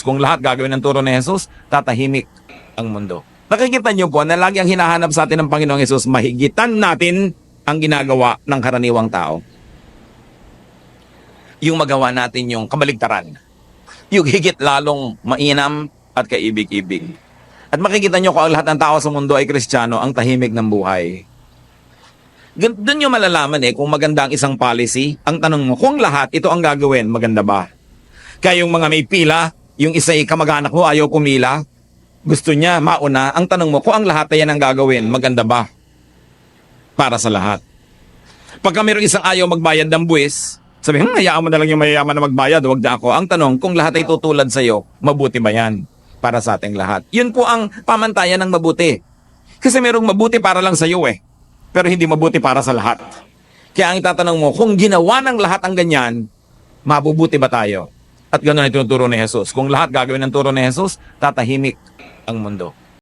Kung lahat gagawin ng turo ni Jesus, tatahimik ang mundo. Nakikita niyo po na lagi ang hinahanap sa atin ng Panginoong Jesus, mahigitan natin ang ginagawa ng karaniwang tao. Yung magawa natin yung kamaligtaran. Yung higit lalong mainam at kaibig-ibig. At makikita niyo kung ang lahat ng tao sa mundo ay kristyano, ang tahimik ng buhay. Doon nyo malalaman eh kung maganda ang isang policy. Ang tanong mo, kung lahat ito ang gagawin, maganda ba? Kaya yung mga may pila, yung isa ay kamag-anak mo ayaw pumila, gusto niya mauna. Ang tanong mo, kung ang lahat ay yan ang gagawin, maganda ba? Para sa lahat. Pagka mayroong isang ayaw magbayad ng buwis, sabi, hmm, hayaan mo na lang yung mayayaman na magbayad, wag na ako. Ang tanong, kung lahat ay tutulad sa'yo, mabuti ba yan? Para sa ating lahat. Yun po ang pamantayan ng mabuti. Kasi mayroong mabuti para lang sa'yo eh. Pero hindi mabuti para sa lahat. Kaya ang itatanong mo, kung ginawa ng lahat ang ganyan, mabubuti ba tayo? At ganoon ay tinuturo ni Jesus. Kung lahat gagawin ng turo ni Jesus, tatahimik ang mundo.